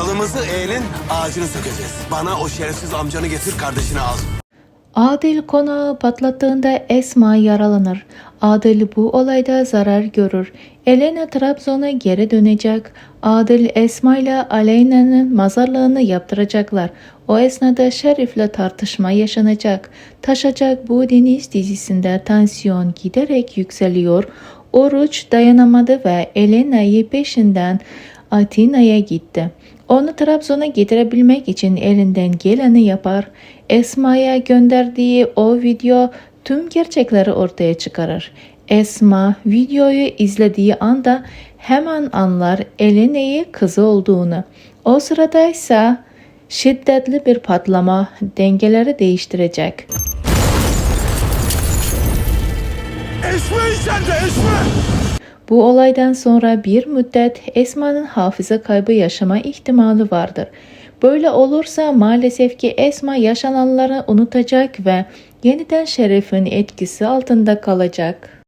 Dalımızı eğenin, ağacını sökeceğiz. Bana o şerefsiz amcanı getir, kardeşini al. Adil konağı patlattığında Esma yaralanır. Adil bu olayda zarar görür. Elena Trabzon'a geri dönecek. Adil Esma ile Aleyna'nın mazarlığını yaptıracaklar. O esnada Şerif'le tartışma yaşanacak. Taşacak bu deniz dizisinde tansiyon giderek yükseliyor. Oruç dayanamadı ve Elena'yı peşinden Atina'ya gitti. Onu Trabzon'a getirebilmek için elinden geleni yapar. Esma'ya gönderdiği o video tüm gerçekleri ortaya çıkarır. Esma videoyu izlediği anda hemen anlar Elena'yı kızı olduğunu. O sırada ise şiddetli bir patlama dengeleri değiştirecek. Eşme içeride, eşme! Bu olaydan sonra bir müddet Esma'nın hafıza kaybı yaşama ihtimali vardır. Böyle olursa maalesef ki Esma yaşananları unutacak ve yeniden şerefin etkisi altında kalacak.